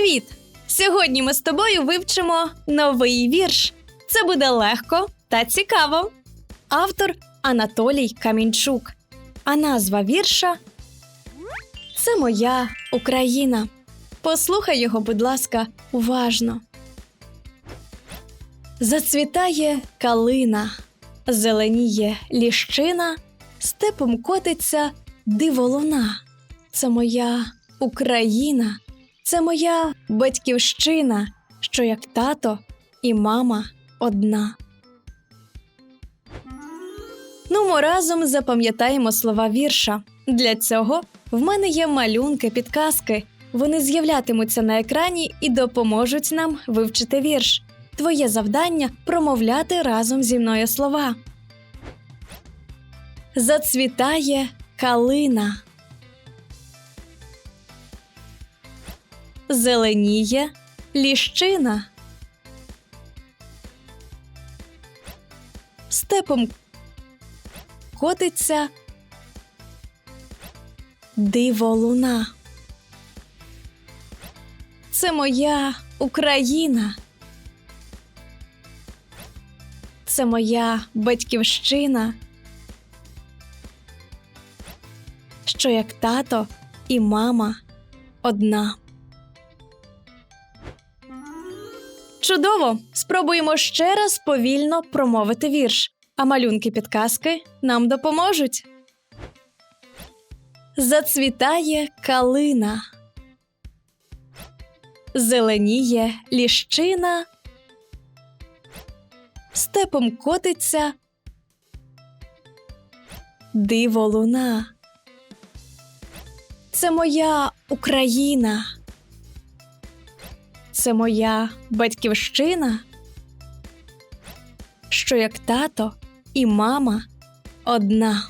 Привіт! Сьогодні ми з тобою вивчимо новий вірш. Це буде легко та цікаво. Автор Анатолій Камінчук. А назва вірша Це моя Україна. Послухай його, будь ласка, уважно. Зацвітає калина, зеленіє ліщина, степом котиться диволуна. Це моя Україна, це моя батьківщина, що як тато і мама одна. Ну, ми разом запам'ятаємо слова вірша. Для цього в мене є малюнки, підказки. Вони з'являтимуться на екрані і допоможуть нам вивчити вірш. Твоє завдання промовляти разом зі мною слова. Зацвітає калина. Зеленіє ліщина. Степом котиться диволуна. Це моя Україна. Це моя батьківщина. Що як тато і мама одна. Чудово! Спробуємо ще раз повільно промовити вірш, а малюнки підказки нам допоможуть. Зацвітає калина. Зеленіє ліщина. Степом котиться диво луна. Це моя Україна. Це моя батьківщина, що як тато і мама одна.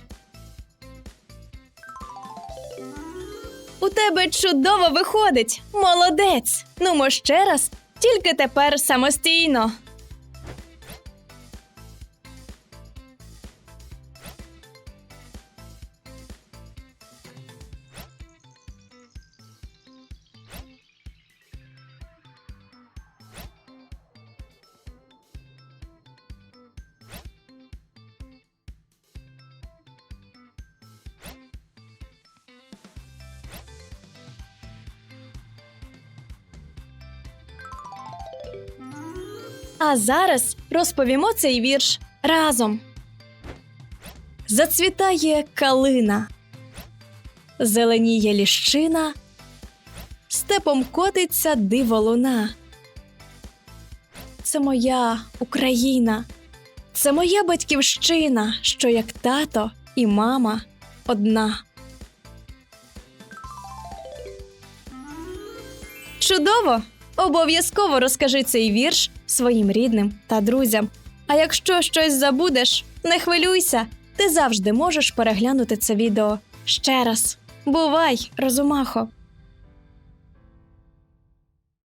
У тебе чудово виходить, молодець. Ну, ще раз, тільки тепер самостійно. А зараз розповімо цей вірш разом. Зацвітає калина, зеленіє ліщина, степом котиться диво луна. Це моя Україна, це моя батьківщина, що як тато і мама одна. Чудово! Обов'язково розкажи цей вірш своїм рідним та друзям. А якщо щось забудеш, не хвилюйся, ти завжди можеш переглянути це відео ще раз. Бувай, розумахо!